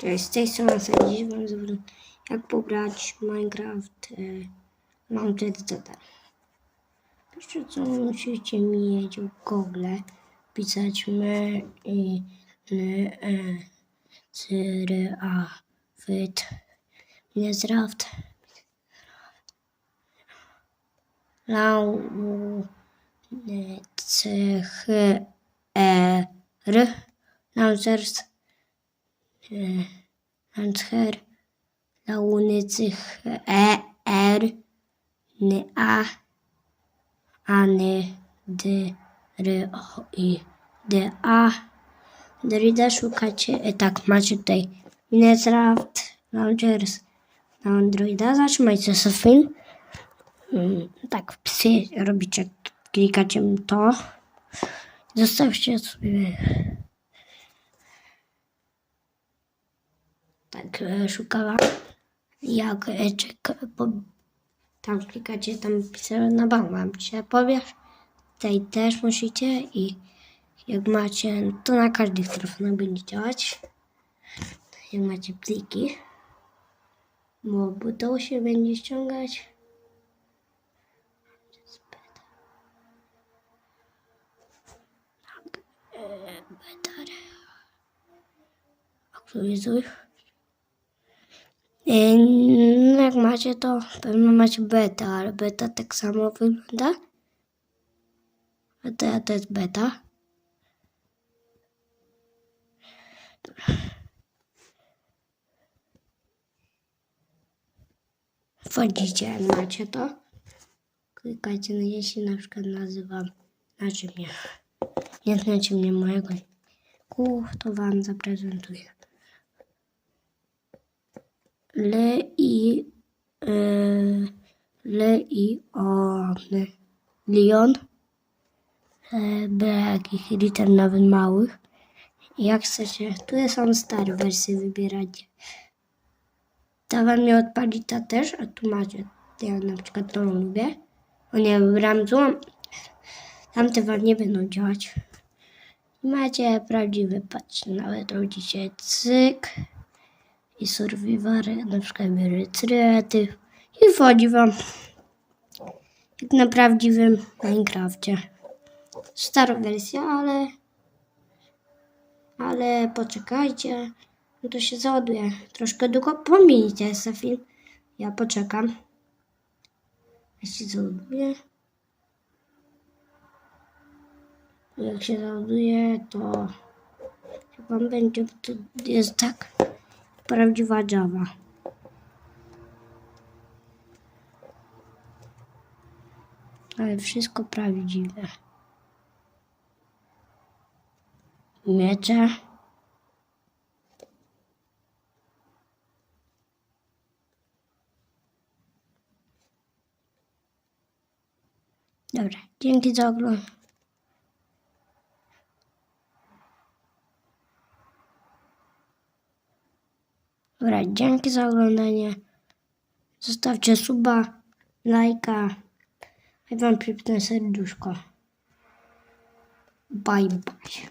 Cześć, z tej strony dziś wam zawodem jak pobrać Minecraft e, Launcher ZT. Pierwsze co musicie mieć w Google, pisać my i n e c r a fyt Minecraft Lau c e r Launchers Launcher Launycych E R N A A N D R O I D A Drida szukacie, e, tak, macie tutaj Minecraft Launchers na Androida, zatrzymajcie sobie film. Mm, Tak, wpisy robicie, klikacie to. Zostawcie sobie tak e, szukała jak e, czeka, po, tam klikacie tam pisałem na bank wam się powiesz tutaj też musicie i jak macie no to na każdych telefonach będzie działać. Jak macie pliki bo, bo to się będzie ściągać. Tak, e, aktualizuj. E, No jak macie to pewno macie beta, ale beta tak samo wygląda. A to, to jest beta. Wchodzicie, jak macie to. Klikacie na jeśli na przykład nazywam, znaczy mnie, nie znacie mnie mojego ku, to wam zaprezentuję. Le i e, Le i on Leon e, B jakich liter nawet małych. Jak chcecie. Tu są stare wersje wybieracie. Ta wam nie odpali ta też a tu macie. Ja na przykład tą lubię. O nie wybrałam złą. Tamte wam nie będą działać. Macie prawdziwy patrz nawet rodzicie cyk i survivor, na przykład creatyw i wchodzi wam jak na prawdziwym Minecrafcie. Stara wersja, ale ale poczekajcie, no to się załaduje. Troszkę długo pomijcie sobie film. Ja poczekam. Jak się załaduje. Jak się załaduje, to chyba będzie, to jest tak prawdziwa Java. Ale wszystko prawdziwe. Miecze. Dobra, dzięki za oglądanie. Dobra, dzięki za oglądanie. Zostawcie suba, lajka. I wam przypnę serduszko. Bye bye.